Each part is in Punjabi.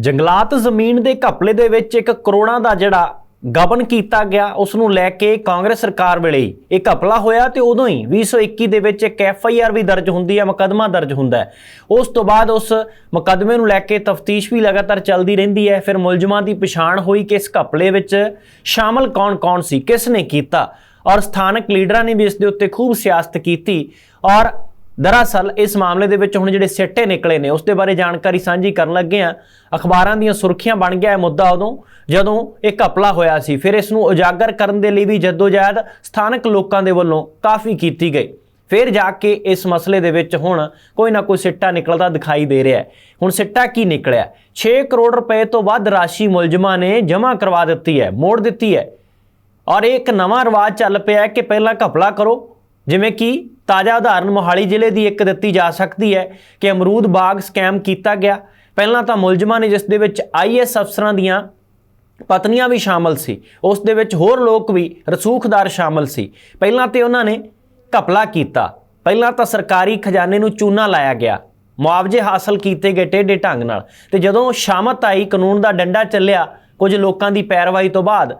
ਜੰਗਲਾਤ ਜ਼ਮੀਨ ਦੇ ਘਪਲੇ ਦੇ ਵਿੱਚ ਇੱਕ ਕਰੋੜਾਂ ਦਾ ਜਿਹੜਾ ਗਬਨ ਕੀਤਾ ਗਿਆ, ਉਸ ਨੂੰ ਲੈ ਕੇ ਕਾਂਗਰਸ ਸਰਕਾਰ ਵੇਲੇ ਇਹ ਘਪਲਾ ਹੋਇਆ ਤੇ ਉਦੋਂ ਹੀ 2021 ਦੇ ਵਿੱਚ ਇੱਕ ਐਫ ਆਈ ਆਰ ਵੀ ਦਰਜ ਹੁੰਦੀ ਹੈ, ਮੁਕੱਦਮਾ ਦਰਜ ਹੁੰਦਾ ਹੈ। ਉਸ ਤੋਂ ਬਾਅਦ ਉਸ ਮੁਕੱਦਮੇ ਨੂੰ ਲੈ ਕੇ ਤਫਤੀਸ਼ ਵੀ ਲਗਾਤਾਰ ਚੱਲਦੀ ਰਹਿੰਦੀ ਹੈ। ਫਿਰ ਮੁਲਜ਼ਮਾਂ ਦੀ ਪਛਾਣ ਹੋਈ ਕਿ ਇਸ ਘਪਲੇ ਵਿੱਚ ਸ਼ਾਮਲ ਕੌਣ-ਕੌਣ ਸੀ, ਕਿਸ ਨੇ ਕੀਤਾ? ਔਰ ਸਥਾਨਕ ਲੀਡਰਾਂ ਨੇ ਵੀ ਇਸ ਦੇ ਉੱਤੇ ਖੂਬ ਸਿਆਸਤ ਕੀਤੀ। ਔਰ ਦਰਅਸਲ, ਇਸ ਮਾਮਲੇ ਦੇ ਵਿੱਚ ਹੁਣ ਜਿਹੜੇ ਸਿੱਟੇ ਨਿਕਲੇ ਨੇ, ਉਸ ਦੇ ਬਾਰੇ ਜਾਣਕਾਰੀ ਸਾਂਝੀ ਕਰਨ ਲੱਗੇ ਆ ਅਖਬਾਰਾਂ ਦੀਆਂ ਸੁਰਖੀਆਂ ਬਣ ਗਿਆ ਇਹ ਮੁੱਦਾ ਉਦੋਂ, ਜਦੋਂ ਇਹ ਘਪਲਾ ਹੋਇਆ ਸੀ। ਫਿਰ ਇਸ ਨੂੰ ਉਜਾਗਰ ਕਰਨ ਦੇ ਲਈ ਵੀ ਜਦੋਜਹਿਦ ਸਥਾਨਕ ਲੋਕਾਂ ਦੇ ਵੱਲੋਂ ਕਾਫੀ ਕੀਤੀ ਗਈ। ਫਿਰ ਜਾ ਕੇ ਇਸ ਮਸਲੇ ਦੇ ਵਿੱਚ ਹੁਣ ਕੋਈ ਨਾ ਕੋਈ ਸਿੱਟਾ ਨਿਕਲਦਾ ਦਿਖਾਈ ਦੇ ਰਿਹਾ ਹੈ। ਹੁਣ ਸਿੱਟਾ ਕੀ ਨਿਕਲਿਆ? 6 ਕਰੋੜ ਰੁਪਏ ਤੋਂ ਵੱਧ ਰਾਸ਼ੀ ਮੁਲਜ਼ਮਾਂ ਨੇ ਜਮ੍ਹਾਂ ਕਰਵਾ ਦਿੱਤੀ ਹੈ, ਮੋੜ ਦਿੱਤੀ ਹੈ। ਔਰ ਇਹ ਇੱਕ ਨਵਾਂ ਰਿਵਾਜ ਚੱਲ ਪਿਆ ਹੈ ਕਿ ਪਹਿਲਾਂ ਘਪਲਾ ਕਰੋ। ਜਿਵੇਂ ਕਿ ਤਾਜ਼ਾ ਉਦਾਹਰਨ ਮੋਹਾਲੀ ਜ਼ਿਲ੍ਹੇ ਦੀ ਇੱਕ ਦਿੱਤੀ ਜਾ ਸਕਦੀ ਹੈ ਕਿ ਅਮਰੂਦ ਬਾਗ ਸਕੈਮ ਕੀਤਾ ਗਿਆ। ਪਹਿਲਾਂ ਤਾਂ ਮੁਲਜ਼ਮਾਂ ਨੇ ਜਿਸ ਦੇ ਵਿੱਚ ਆਈਐਸ ਅਫਸਰਾਂ ਦੀਆਂ ਪਤਨੀਆਂ ਵੀ ਸ਼ਾਮਲ ਸੀ, ਉਸ ਦੇ ਵਿੱਚ ਹੋਰ ਲੋਕ ਵੀ ਰਸੂਖਦਾਰ ਸ਼ਾਮਲ ਸੀ। ਪਹਿਲਾਂ ਤੇ ਉਹਨਾਂ ਨੇ ਘਪਲਾ ਕੀਤਾ। ਪਹਿਲਾਂ ਤਾਂ ਸਰਕਾਰੀ ਖਜ਼ਾਨੇ ਨੂੰ ਚੂਨਾ ਲਾਇਆ ਗਿਆ। ਮੁਆਵਜ਼ੇ ਹਾਸਲ ਕੀਤੇ ਗਏ ਟੇਢੇ ਢੰਗ ਨਾਲ। ਤੇ ਜਦੋਂ ਸ਼ਾਮਤ ਆਈ, ਕਾਨੂੰਨ ਦਾ ਡੰਡਾ ਚੱਲਿਆ, ਕੁਝ ਲੋਕਾਂ ਦੀ ਪੈਰਵਾਈ ਤੋਂ ਬਾਅਦ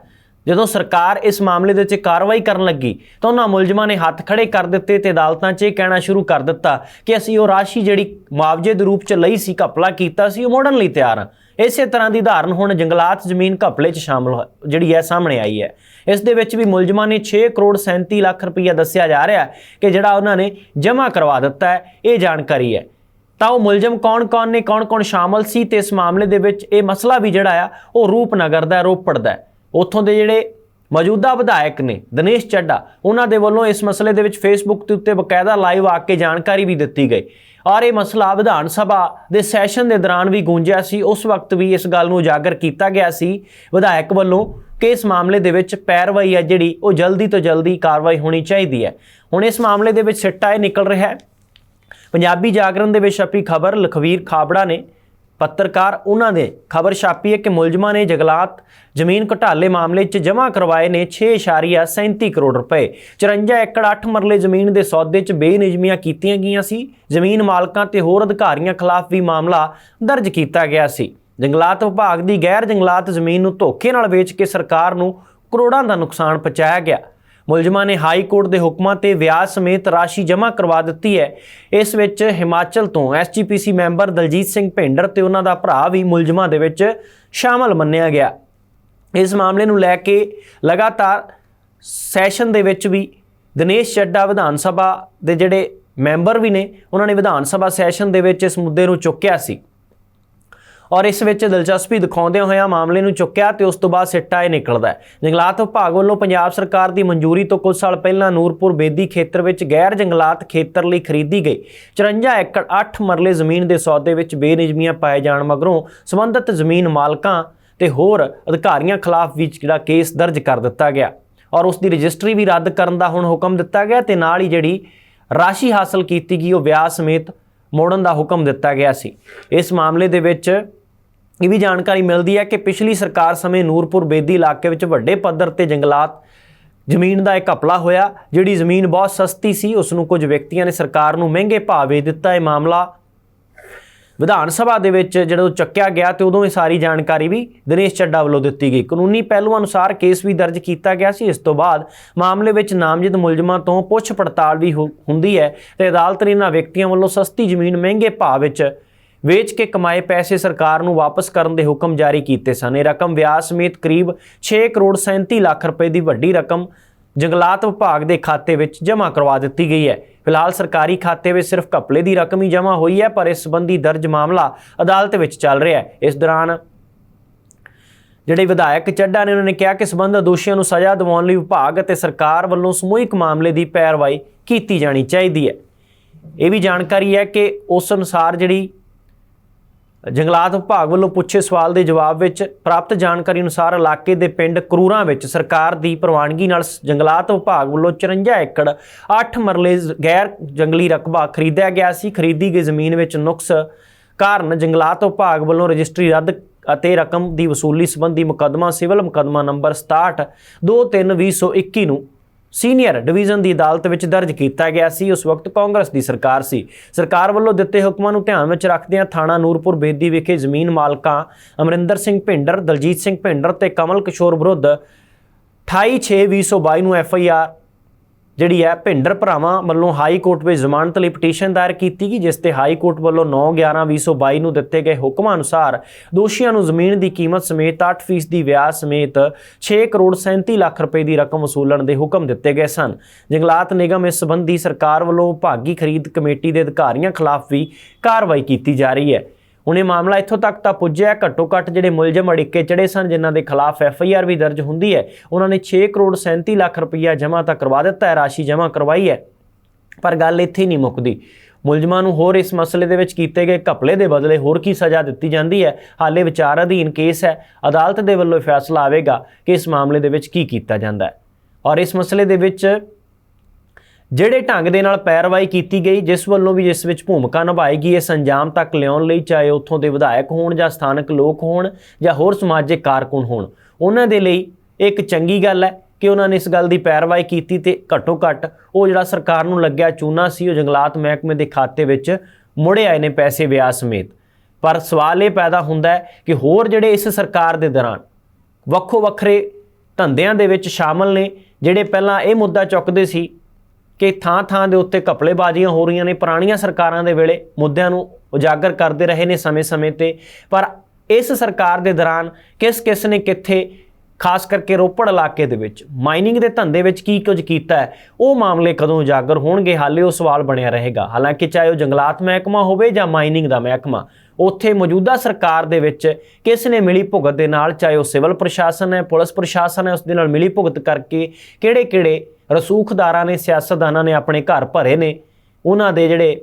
ਜਦੋਂ ਸਰਕਾਰ ਇਸ ਮਾਮਲੇ ਦੇ ਵਿੱਚ ਕਾਰਵਾਈ ਕਰਨ ਲੱਗੀ ਤਾਂ ਉਹਨਾਂ ਮੁਲਜ਼ਮਾਂ ਨੇ ਹੱਥ ਖੜੇ ਕਰ ਦਿੱਤੇ ਤੇ ਅਦਾਲਤਾਂ 'ਚ ਇਹ ਕਹਿਣਾ ਸ਼ੁਰੂ ਕਰ ਦਿੱਤਾ ਕਿ ਅਸੀਂ ਉਹ ਰਾਸ਼ੀ ਜਿਹੜੀ ਮੁਆਵਜ਼ੇ ਦੇ ਰੂਪ 'ਚ ਲਈ ਸੀ, ਘਪਲਾ ਕੀਤਾ ਸੀ, ਉਹ ਮੋੜਨ ਲਈ ਤਿਆਰ ਹਾਂ। ਇਸੇ ਤਰ੍ਹਾਂ ਦੀ ਉਦਾਹਰਨ ਹੁਣ ਜੰਗਲਾਤ ਜ਼ਮੀਨ ਘਪਲੇ 'ਚ ਸ਼ਾਮਲ ਹੋ- ਜਿਹੜੀ ਹੈ, ਸਾਹਮਣੇ ਆਈ ਹੈ। ਇਸ ਦੇ ਵਿੱਚ ਵੀ ਮੁਲਜ਼ਮਾਂ ਨੇ 6 ਕਰੋੜ 37 ਲੱਖ ਰੁਪਈਆ ਦੱਸਿਆ ਜਾ ਰਿਹਾ ਕਿ ਜਿਹੜਾ ਉਹਨਾਂ ਨੇ ਜਮ੍ਹਾਂ ਕਰਵਾ ਦਿੱਤਾ ਹੈ, ਇਹ ਜਾਣਕਾਰੀ ਹੈ। ਤਾਂ ਉਹ ਮੁਲਜ਼ਮ ਕੌਣ-ਕੌਣ ਨੇ, ਕੌਣ-ਕੌਣ ਸ਼ਾਮਲ ਸੀ ਤੇ ਇਸ ਮਾਮਲੇ ਦੇ ਵਿੱਚ ਇਹ ਮਸਲਾ ਵੀ ਜਿਹੜਾ ਆ, ਉਹ ਰੂਪਨਗਰ ਦਾ ਰੋਪੜ ਦਾ ਹੈ। ਉੱਥੋਂ ਦੇ ਜਿਹੜੇ ਮੌਜੂਦਾ ਵਿਧਾਇਕ ਨੇ, ਦਿਨੇਸ਼ ਚੱਡਾ, ਉਹਨਾਂ ਦੇ ਵੱਲੋਂ ਇਸ ਮਸਲੇ ਦੇ ਵਿੱਚ ਫੇਸਬੁੱਕ ਦੇ ਉੱਤੇ ਬਕਾਇਦਾ ਲਾਈਵ ਆ ਕੇ ਜਾਣਕਾਰੀ ਵੀ ਦਿੱਤੀ ਗਈ। ਔਰ ਇਹ ਮਸਲਾ ਵਿਧਾਨ ਸਭਾ ਦੇ ਸੈਸ਼ਨ ਦੇ ਦੌਰਾਨ ਵੀ ਗੂੰਜਿਆ ਸੀ, ਉਸ ਵਕਤ ਵੀ ਇਸ ਗੱਲ ਨੂੰ ਉਜਾਗਰ ਕੀਤਾ ਗਿਆ ਸੀ ਵਿਧਾਇਕ ਵੱਲੋਂ ਕਿ ਇਸ ਮਾਮਲੇ ਦੇ ਵਿੱਚ ਪੈਰਵਾਈ ਹੈ ਜਿਹੜੀ, ਉਹ ਜਲਦੀ ਤੋਂ ਜਲਦੀ ਕਾਰਵਾਈ ਹੋਣੀ ਚਾਹੀਦੀ ਹੈ। ਹੁਣ ਇਸ ਮਾਮਲੇ ਦੇ ਵਿੱਚ ਸਿੱਟਾ ਇਹ ਨਿਕਲ ਰਿਹਾ ਹੈ। ਪੰਜਾਬੀ ਜਾਗਰਣ ਦੇ ਵਿੱਚ ਛਪੀ ਖਬਰ, ਲਖਵੀਰ ਖਾਬੜਾ ਨੇ ਪੱਤਰਕਾਰ ਉਹਨਾਂ ਨੇ ਖਬਰ ਛਾਪੀ ਹੈ ਕਿ ਮੁਲਜ਼ਮਾਂ ਨੇ ਜੰਗਲਾਤ ਜ਼ਮੀਨ ਘੁਟਾਲੇ ਮਾਮਲੇ 'ਚ ਜਮ੍ਹਾਂ ਕਰਵਾਏ ਨੇ 6.37 ਕਰੋੜ ਰੁਪਏ। 54 ਏਕੜ 8 ਮਰਲੇ ਜ਼ਮੀਨ ਦੇ ਸੌਦੇ 'ਚ ਬੇਨਿਯਮੀਆਂ ਕੀਤੀਆਂ ਗਈਆਂ ਸੀ। ਜ਼ਮੀਨ ਮਾਲਕਾਂ ਤੇ ਹੋਰ ਅਧਿਕਾਰੀਆਂ ਖਿਲਾਫ ਵੀ ਮਾਮਲਾ ਦਰਜ ਕੀਤਾ ਗਿਆ ਸੀ। ਜੰਗਲਾਤ ਵਿਭਾਗ ਦੀ ਗੈਰ ਜੰਗਲਾਤ ਜ਼ਮੀਨ ਨੂੰ ਧੋਖੇ ਨਾਲ ਵੇਚ ਕੇ ਸਰਕਾਰ ਨੂੰ ਕਰੋੜਾਂ ਦਾ ਨੁਕਸਾਨ ਪਹੁੰਚਾਇਆ ਗਿਆ। ਮੁਲਜ਼ਮਾਂ ਨੇ ਹਾਈ ਕੋਰਟ ਦੇ ਹੁਕਮਾਂ ਤੇ ਵਿਆਜ ਸਮੇਤ ਰਾਸ਼ੀ ਜਮ੍ਹਾਂ ਕਰਵਾ ਦਿੱਤੀ ਹੈ। ਇਸ ਵਿੱਚ ਹਿਮਾਚਲ ਤੋਂ ਐਸਜੀਪੀਸੀ ਮੈਂਬਰ ਦਲਜੀਤ ਸਿੰਘ ਭਿੰਡਰ ਤੇ ਉਹਨਾਂ ਦਾ ਭਰਾ ਵੀ ਮੁਲਜ਼ਮਾਂ ਦੇ ਵਿੱਚ ਸ਼ਾਮਲ ਮੰਨਿਆ ਗਿਆ। ਇਸ ਮਾਮਲੇ ਨੂੰ ਲੈ ਕੇ ਲਗਾਤਾਰ ਸੈਸ਼ਨ ਦੇ ਵਿੱਚ ਵੀ ਦਿਨੇਸ਼ ਚੱਡਾ ਵਿਧਾਨ ਸਭਾ ਦੇ ਜਿਹੜੇ ਮੈਂਬਰ ਵੀ ਨੇ, ਉਹਨਾਂ ਨੇ ਵਿਧਾਨ ਸਭਾ ਸੈਸ਼ਨ ਦੇ ਵਿੱਚ ਇਸ ਮੁੱਦੇ ਨੂੰ ਚੁੱਕਿਆ ਸੀ। ਔਰ ਇਸ ਵਿੱਚ ਦਿਲਚਸਪੀ ਦਿਖਾਉਂਦੇ ਹੋਇਆਂ ਮਾਮਲੇ ਨੂੰ ਚੁੱਕਿਆ ਤੇ ਉਸ ਤੋਂ ਬਾਅਦ ਸਿੱਟਾ ਇਹ ਨਿਕਲਦਾ ਜੰਗਲਾਤ ਵਿਭਾਗ ਵੱਲੋਂ ਪੰਜਾਬ ਸਰਕਾਰ ਦੀ ਮਨਜ਼ੂਰੀ ਤੋਂ ਕੁਝ ਸਾਲ ਪਹਿਲਾਂ ਨੂਰਪੁਰ ਬੇਦੀ ਖੇਤਰ ਵਿੱਚ ਗੈਰ ਜੰਗਲਾਤ ਖੇਤਰ ਲਈ ਖਰੀਦੀ ਗਈ। 54 ਏਕੜ 8 ਮਰਲੇ ਜ਼ਮੀਨ ਦੇ ਸੌਦੇ ਵਿੱਚ ਬੇਨਿਜ਼ਮੀਆਂ ਪਾਏ ਜਾਣ ਮਗਰੋਂ ਸੰਬੰਧਿਤ ਜ਼ਮੀਨ ਮਾਲਕਾਂ ਤੇ ਹੋਰ ਅਧਿਕਾਰੀਆਂ ਖਿਲਾਫ ਵੀ ਜਿਹੜਾ ਕੇਸ ਦਰਜ ਕਰ ਦਿੱਤਾ ਗਿਆ। ਔਰ ਉਸ ਦੀ ਰਜਿਸਟਰੀ ਵੀ ਰੱਦ ਕਰਨ ਦਾ ਹੁਣ ਹੁਕਮ ਦਿੱਤਾ ਗਿਆ ਤੇ ਨਾਲ ਹੀ ਜਿਹੜੀ ਰਾਸ਼ੀ ਹਾਸਲ ਕੀਤੀ ਗਈ ਉਹ ਵਿਆਹ ਸਮੇਤ ਮੋੜਨ ਦਾ ਹੁਕਮ ਦਿੱਤਾ ਗਿਆ ਸੀ। ਇਸ ਮਾਮਲੇ ਦੇ ਵਿੱਚ ਇਹ ਵੀ ਜਾਣਕਾਰੀ ਮਿਲਦੀ ਹੈ ਕਿ ਪਿਛਲੀ ਸਰਕਾਰ ਸਮੇਂ ਨੂਰਪੁਰ ਬੇਦੀ ਇਲਾਕੇ ਵਿੱਚ ਵੱਡੇ ਪੱਧਰ ਤੇ ਜੰਗਲਾਤ ਜ਼ਮੀਨ ਦਾ ਇੱਕ ਘਪਲਾ ਹੋਇਆ, ਜਿਹੜੀ ਜ਼ਮੀਨ ਬਹੁਤ ਸਸਤੀ ਸੀ ਉਸ ਨੂੰ ਕੁਝ ਵਿਅਕਤੀਆਂ ਨੇ ਸਰਕਾਰ ਨੂੰ ਮਹਿੰਗੇ ਭਾਅ ਵੇਚ ਦਿੱਤਾ। ਇਹ ਮਾਮਲਾ ਵਿਧਾਨ ਸਭਾ ਦੇ ਵਿੱਚ ਜਦੋਂ ਚੱਕਿਆ ਗਿਆ ਤੇ ਉਦੋਂ ਇਹ ਸਾਰੀ ਜਾਣਕਾਰੀ ਵੀ ਦਿਨੇਸ਼ ਚੱਡਾ ਵੱਲੋਂ ਦਿੱਤੀ ਗਈ। ਕਾਨੂੰਨੀ ਪਹਿਲੂਆਂ ਅਨੁਸਾਰ ਕੇਸ ਵੀ ਦਰਜ ਕੀਤਾ ਗਿਆ ਸੀ। ਇਸ ਤੋਂ ਬਾਅਦ ਮਾਮਲੇ ਵਿੱਚ ਨਾਮਜ਼ਦ ਮੁਲਜ਼ਮਾਂ ਤੋਂ ਪੁੱਛ ਪੜਤਾਲ ਵੀ ਹੁ- ਹੁੰਦੀ ਹੈ ਤੇ ਅਦਾਲਤ ਨੇ ਇਹਨਾਂ ਵਿਅਕਤੀਆਂ ਵੱਲੋਂ ਸਸਤੀ ਜ਼ਮੀਨ ਮਹਿੰਗੇ ਭਾਅ ਵਿੱਚ ਵੇਚ ਕੇ ਕਮਾਏ ਪੈਸੇ ਸਰਕਾਰ ਨੂੰ ਵਾਪਸ ਕਰਨ ਦੇ ਹੁਕਮ ਜਾਰੀ ਕੀਤੇ ਸਨ। ਇਹ ਰਕਮ ਵਿਆਜ ਸਮੇਤ ਕਰੀਬ 6 ਕਰੋੜ 37 ਲੱਖ ਰੁਪਏ ਦੀ ਵੱਡੀ ਰਕਮ ਜੰਗਲਾਤ ਵਿਭਾਗ ਦੇ ਖਾਤੇ ਵਿੱਚ ਜਮ੍ਹਾਂ ਕਰਵਾ ਦਿੱਤੀ ਗਈ ਹੈ। ਫਿਲਹਾਲ ਸਰਕਾਰੀ ਖਾਤੇ ਵਿੱਚ ਸਿਰਫ ਘਪਲੇ ਦੀ ਰਕਮ ਹੀ ਜਮ੍ਹਾਂ ਹੋਈ ਹੈ, ਪਰ ਇਸ ਸੰਬੰਧੀ ਦਰਜ ਮਾਮਲਾ ਅਦਾਲਤ ਵਿੱਚ ਚੱਲ ਰਿਹਾ ਹੈ। ਇਸ ਦੌਰਾਨ ਜਿਹੜੇ ਵਿਧਾਇਕ ਚੱਡਾ ਨੇ, ਉਹਨਾਂ ਨੇ ਕਿਹਾ ਕਿ ਸਬੰਧਤ ਦੋਸ਼ੀਆਂ ਨੂੰ ਸਜ਼ਾ ਦਿਵਾਉਣ ਲਈ ਵਿਭਾਗ ਅਤੇ ਸਰਕਾਰ ਵੱਲੋਂ ਸਮੂਹਿਕ ਮਾਮਲੇ ਦੀ ਪੈਰਵਾਈ ਕੀਤੀ ਜਾਣੀ ਚਾਹੀਦੀ ਹੈ। ਇਹ ਵੀ ਜਾਣਕਾਰੀ ਹੈ ਕਿ ਉਸ ਅਨੁਸਾਰ ਜਿਹੜੀ ਜੰਗਲਾਤ ਵਿਭਾਗ ਵੱਲੋਂ ਪੁੱਛੇ ਸਵਾਲ ਦੇ ਜਵਾਬ ਵਿੱਚ ਪ੍ਰਾਪਤ ਜਾਣਕਾਰੀ ਅਨੁਸਾਰ ਇਲਾਕੇ ਦੇ ਪਿੰਡ ਕਰੂਰਾਂ ਵਿੱਚ ਸਰਕਾਰ ਦੀ ਪ੍ਰਵਾਨਗੀ ਨਾਲ ਸ- ਜੰਗਲਾਤ ਵਿਭਾਗ ਵੱਲੋਂ 54 ਏਕੜ 8 ਮਰਲੇ ਗੈਰ ਜੰਗਲੀ ਰਕਬਾ ਖਰੀਦਿਆ ਗਿਆ ਸੀ। ਖਰੀਦੀ ਗਈ ਜ਼ਮੀਨ ਵਿੱਚ ਨੁਕਸ ਕਾਰਨ ਜੰਗਲਾਤ ਵਿਭਾਗ ਵੱਲੋਂ ਰਜਿਸਟਰੀ ਰੱਦ ਅਤੇ ਰਕਮ ਦੀ ਵਸੂਲੀ ਸੰਬੰਧੀ ਮੁਕੱਦਮਾ, ਸਿਵਲ ਮੁਕੱਦਮਾ ਨੰਬਰ 67 23 2021 ਨੂੰ ਸੀਨੀਅਰ ਡਿਵੀਜ਼ਨ ਦੀ ਅਦਾਲਤ ਵਿੱਚ ਦਰਜ ਕੀਤਾ ਗਿਆ ਸੀ। ਉਸ ਵਕਤ ਕਾਂਗਰਸ ਦੀ ਸਰਕਾਰ ਸੀ। ਸਰਕਾਰ ਵੱਲੋਂ ਦਿੱਤੇ ਹੁਕਮਾਂ ਨੂੰ ਧਿਆਨ ਵਿੱਚ ਰੱਖਦਿਆਂ ਥਾਣਾ ਨੂਰਪੁਰ ਬੇਦੀ ਵਿਖੇ ਜ਼ਮੀਨ ਮਾਲਕਾਂ ਅਮਰਿੰਦਰ ਸਿੰਘ ਭਿੰਡਰ, ਦਲਜੀਤ ਸਿੰਘ ਭਿੰਡਰ ਤੇ ਕਮਲ ਕਿਸ਼ੋਰ ਵਿਰੁੱਧ 28/6/2022 ਨੂੰ ਐਫ ਆਈ ਆਰ ਜਿਹੜੀ ਹੈ ਭਿੰਡਰ ਭਰਾਵਾਂ ਵੱਲੋਂ ਹਾਈ ਕੋਰਟ ਵਿੱਚ ਜ਼ਮਾਨਤ ਲਈ ਪਟੀਸ਼ਨ ਦਾਇਰ ਕੀਤੀ ਗਈ, ਜਿਸ ਤੇ ਹਾਈ ਕੋਰਟ ਵੱਲੋਂ 9/11/2022 ਨੂੰ ਦਿੱਤੇ ਗਏ ਹੁਕਮਾਂ ਅਨੁਸਾਰ ਦੋਸ਼ੀਆਂ ਨੂੰ ਜ਼ਮੀਨ ਦੀ ਕੀਮਤ ਸਮੇਤ 8% ਦੀ ਵਿਆਜ ਸਮੇਤ 6 ਕਰੋੜ 37 ਲੱਖ ਰੁਪਏ ਦੀ ਰਕਮ ਵਸੂਲਣ ਦੇ ਹੁਕਮ ਦਿੱਤੇ ਗਏ ਸਨ। ਜੰਗਲਾਤ ਨਿਗਮ ਇਸ ਸੰਬੰਧੀ ਸਰਕਾਰ ਵੱਲੋਂ ਭਾਗੀ ਖਰੀਦ ਕਮੇਟੀ ਦੇ ਅਧਿਕਾਰੀਆਂ ਖਿਲਾਫ ਵੀ ਕਾਰਵਾਈ ਕੀਤੀ ਜਾ ਰਹੀ ਹੈ। ਹੁਣ ਇਹ ਮਾਮਲਾ ਇੱਥੋਂ ਤੱਕ ਤਾਂ ਪੁੱਜਿਆ ਘੱਟੋ ਘੱਟ ਜਿਹੜੇ ਮੁਲਜ਼ਮ ਅੜਿੱਕੇ ਚੜੇ ਸਨ, ਜਿਨ੍ਹਾਂ ਦੇ ਖਿਲਾਫ ਐਫ ਆਈ ਆਰ ਵੀ ਦਰਜ ਹੁੰਦੀ ਹੈ, ਉਹਨਾਂ ਨੇ 6 ਕਰੋੜ 37 ਲੱਖ ਰੁਪਈਆ ਜਮ੍ਹਾਂ ਤਾਂ ਕਰਵਾ ਦਿੱਤਾ ਹੈ, ਰਾਸ਼ੀ ਜਮ੍ਹਾਂ ਕਰਵਾਈ ਹੈ, ਪਰ ਗੱਲ ਇੱਥੇ ਹੀ ਨਹੀਂ ਮੁੱਕਦੀ। ਮੁਲਜ਼ਮਾਂ ਨੂੰ ਹੋਰ ਇਸ ਮਸਲੇ ਦੇ ਵਿੱਚ ਕੀਤੇ ਗਏ ਘਪਲੇ ਦੇ ਬਦਲੇ ਹੋਰ ਕੀ ਸਜ਼ਾ ਦਿੱਤੀ ਜਾਂਦੀ ਹੈ, ਹਾਲੇ ਵਿਚਾਰ ਅਧੀਨ ਕੇਸ ਹੈ, ਅਦਾਲਤ ਦੇ ਵੱਲੋਂ ਇਹ ਫੈਸਲਾ ਆਵੇਗਾ ਕਿ ਇਸ ਮਾਮਲੇ ਦੇ ਵਿੱਚ ਕੀ ਕੀਤਾ ਜਾਂਦਾ ਹੈ। ਔਰ ਇਸ ਮਸਲੇ ਦੇ ਵਿੱਚ ਜਿਹੜੇ ਢੰਗ ਦੇ ਨਾਲ ਪੈਰਵਾਈ ਕੀਤੀ ਗਈ, ਜਿਸ ਵੱਲੋਂ ਵੀ ਇਸ ਵਿੱਚ ਭੂਮਿਕਾ ਨਿਭਾਏਗੀ ਇਸ ਅੰਜਾਮ ਤੱਕ ਲਿਆਉਣ ਲਈ ਚਾਹੇ ਉੱਥੋਂ ਦੇ ਵਿਧਾਇਕ ਹੋਣ ਜਾਂ ਸਥਾਨਕ ਲੋਕ ਹੋਣ ਜਾਂ ਹੋਰ ਸਮਾਜਿਕ ਕਾਰਕੁਨ ਹੋਣ, ਉਹਨਾਂ ਦੇ ਲਈ ਇੱਕ ਚੰਗੀ ਗੱਲ ਹੈ ਕਿ ਉਹਨਾਂ ਨੇ ਇਸ ਗੱਲ ਦੀ ਪੈਰਵਾਈ ਕੀਤੀ ਤੇ ਘੱਟੋ ਘੱਟ ਉਹ ਜਿਹੜਾ ਸਰਕਾਰ ਨੂੰ ਲੱਗਿਆ ਚੂਨਾ ਸੀ, ਉਹ ਜੰਗਲਾਤ ਮਹਿਕਮੇ ਦੇ ਖਾਤੇ ਵਿੱਚ ਮੁੜੇ ਆਏ ਨੇ ਪੈਸੇ ਵਿਆਜ ਸਮੇਤ। ਪਰ ਸਵਾਲ ਇਹ ਪੈਦਾ ਹੁੰਦਾ ਹੈ ਕਿ ਹੋਰ ਜਿਹੜੇ ਇਸ ਸਰਕਾਰ ਦੇ ਦੌਰਾਨ ਵੱਖੋ ਵੱਖਰੇ ਧੰਦਿਆਂ ਦੇ ਵਿੱਚ ਸ਼ਾਮਲ ਨੇ, ਜਿਹੜੇ ਪਹਿਲਾਂ ਇਹ ਮੁੱਦਾ ਚੁੱਕਦੇ ਸੀ ਕਿ ਥਾਂ-ਥਾਂ ਦੇ ਉੱਤੇ ਘਪਲੇਬਾਜ਼ੀਆਂ ਹੋ ਰਹੀਆਂ ਨੇ ਪੁਰਾਣੀਆਂ ਸਰਕਾਰਾਂ ਦੇ ਵੇਲੇ, ਮੁੱਦਿਆਂ ਨੂੰ ਉਜਾਗਰ ਕਰਦੇ ਰਹੇ ਨੇ ਸਮੇਂ-ਸਮੇਂ ਤੇ। ਪਰ ਇਸ ਸਰਕਾਰ ਦੇ ਦੌਰਾਨ ਕਿਸ-ਕਿਸ ਨੇ ਕਿੱਥੇ, ਖਾਸ ਕਰਕੇ ਰੋਪੜ ਇਲਾਕੇ ਦੇ ਵਿੱਚ, ਮਾਈਨਿੰਗ ਦੇ ਧੰਦੇ ਵਿੱਚ ਕੀ ਕੁਝ ਕੀਤਾ ਹੈ, ਉਹ ਮਾਮਲੇ ਕਦੋਂ ਉਜਾਗਰ ਹੋਣਗੇ, ਹਾਲੇ ਉਹ ਸਵਾਲ ਬਣਿਆ ਰਹੇਗਾ। ਹਾਲਾਂਕਿ ਚਾਹੇ ਉਹ ਜੰਗਲਾਤ ਮਹਿਕਮਾ ਹੋਵੇ ਜਾਂ ਮਾਈਨਿੰਗ ਦਾ ਮਹਿਕਮਾ, ਉੱਥੇ ਮੌਜੂਦਾ ਸਰਕਾਰ ਦੇ ਵਿੱਚ ਕਿਸ ਨੇ ਮਿਲੀ ਭੁਗਤ ਦੇ ਨਾਲ, ਚਾਹੇ ਉਹ ਸਿਵਲ ਪ੍ਰਸ਼ਾਸਨ ਹੈ, ਪੁਲਿਸ ਪ੍ਰਸ਼ਾਸਨ ਹੈ, ਉਸ ਦੇ ਨਾਲ ਮਿਲੀ ਭੁਗਤ ਕਰਕੇ ਕਿਹੜੇ-ਕਿਹੜੇ ਰਸੂਖਦਾਰਾਂ ਨੇ, ਸਿਆਸਤਦਾਨਾਂ ਨੇ ਆਪਣੇ ਘਰ ਭਰੇ ਨੇ। ਉਹਨਾਂ ਦੇ ਜਿਹੜੇ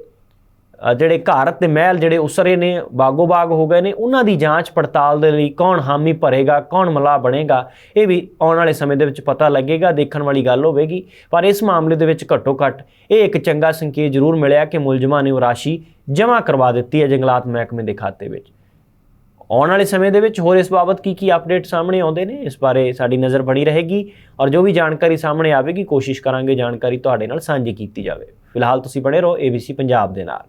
ਜਿਹੜੇ ਘਰ ਤੇ ਮਹਿਲ ਜਿਹੜੇ ਉਸਰੇ ਨੇ ਬਾਗੋ ਬਾਗ ਹੋ ਗਏ ਨੇ, ਉਹਨਾਂ ਦੀ ਜਾਂਚ ਪੜਤਾਲ ਦੇ ਲਈ ਕੌਣ ਹਾਮੀ ਭਰੇਗਾ, ਕੌਣ ਮਲਾ ਬਣੇਗਾ, ਇਹ ਵੀ ਆਉਣ ਵਾਲੇ ਸਮੇਂ ਦੇ ਵਿੱਚ ਪਤਾ ਲੱਗੇਗਾ, ਦੇਖਣ ਵਾਲੀ ਗੱਲ ਹੋਵੇਗੀ। ਪਰ ਇਸ ਮਾਮਲੇ ਦੇ ਵਿੱਚ ਘੱਟੋ ਘੱਟ ਇਹ ਇੱਕ ਚੰਗਾ ਸੰਕੇਤ ਜ਼ਰੂਰ ਮਿਲਿਆ ਕਿ ਮੁਲਜ਼ਮਾਂ ਨੇ ਉਹ ਰਾਸ਼ੀ ਜਮ੍ਹਾਂ ਕਰਵਾ ਦਿੱਤੀ ਹੈ ਜੰਗਲਾਤ ਮਹਿਕਮੇ ਦੇ ਖਾਤੇ ਵਿੱਚ। ਆਉਣ ਵਾਲੇ ਸਮੇਂ ਦੇ ਵਿੱਚ ਹੋਰ ਇਸ ਬਾਬਤ ਕੀ ਕੀ ਅਪਡੇਟ ਸਾਹਮਣੇ ਆਉਂਦੇ ਨੇ, ਇਸ ਬਾਰੇ ਸਾਡੀ ਨਜ਼ਰ ਬਣੀ ਰਹੇਗੀ ਔਰ ਜੋ ਵੀ ਜਾਣਕਾਰੀ ਸਾਹਮਣੇ ਆਵੇਗੀ, ਕੋਸ਼ਿਸ਼ ਕਰਾਂਗੇ ਜਾਣਕਾਰੀ ਤੁਹਾਡੇ ਨਾਲ ਸਾਂਝੀ ਕੀਤੀ ਜਾਵੇ। ਫਿਲਹਾਲ ਤੁਸੀਂ ਬਣੇ ਰਹੋ ABC ਪੰਜਾਬ ਦੇ ਨਾਲ।